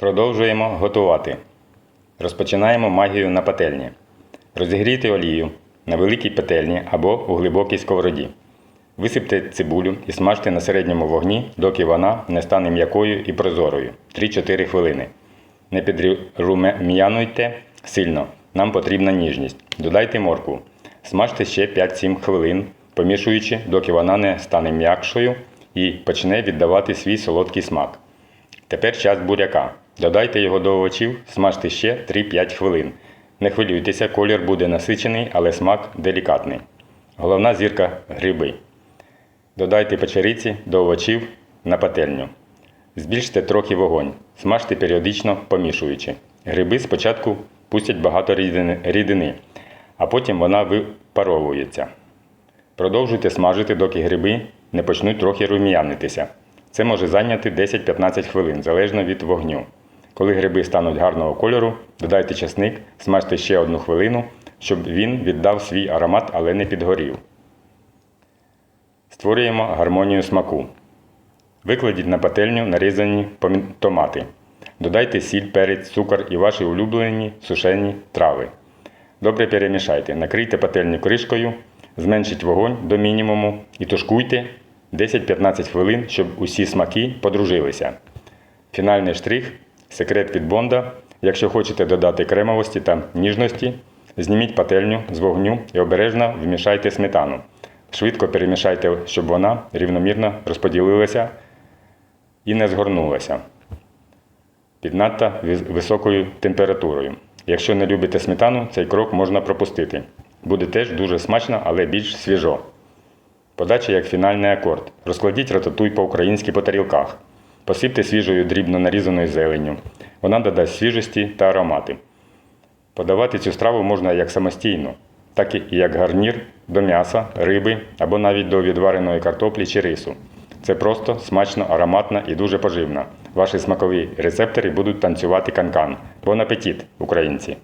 Продовжуємо готувати. Розпочинаємо магію на пательні. Розігрійте олію на великій пательні або у глибокій сковороді. Висипте цибулю і смажте на середньому вогні, доки вона не стане м'якою і прозорою 3-4 хвилини. Не підрум'януйте сильно, нам потрібна ніжність. Додайте моркву. Смажте ще 5-7 хвилин, помішуючи, доки вона не стане м'якшою і почне віддавати свій солодкий смак. Тепер час буряка. Додайте його до овочів, смажте ще 3-5 хвилин. Не хвилюйтеся, колір буде насичений, але смак делікатний. Головна зірка гриби. Додайте печериці до овочів на пательню. Збільште трохи вогонь. Смажте періодично помішуючи. Гриби спочатку пустять багато рідини, а потім вона випаровується. Продовжуйте смажити, доки гриби не почнуть трохи рум'янитися. Це може зайняти 10-15 хвилин, залежно від вогню. Коли гриби стануть гарного кольору, додайте часник, смажте ще одну хвилину, щоб він віддав свій аромат, але не підгорів. Створюємо гармонію смаку. Викладіть на пательню нарізані томати. Додайте сіль, перець, цукор і ваші улюблені сушені трави. Добре перемішайте. Накрийте пательню кришкою, зменшіть вогонь до мінімуму і тушкуйте 10-15 хвилин, щоб усі смаки подружилися. Фінальний штрих секрет від Бонда. Якщо хочете додати кремовості та ніжності, зніміть пательню з вогню і обережно вмішайте сметану. Швидко перемішайте, щоб вона рівномірно розподілилася і не згорнулася під надто високою температурою. Якщо не любите сметану, цей крок можна пропустити. Буде теж дуже смачно, але більш свіжо. Подача як фінальний акорд. Розкладіть рататуй по-українськи по тарілках. Посипте свіжою дрібно нарізаною зеленню. Вона додасть свіжості та аромати. Подавати цю страву можна як самостійно, так і як гарнір до м'яса, риби або навіть до відвареної картоплі чи рису. Це просто смачно, ароматно і дуже поживно. Ваші смакові рецептори будуть танцювати канкан. Бон апетит, українці!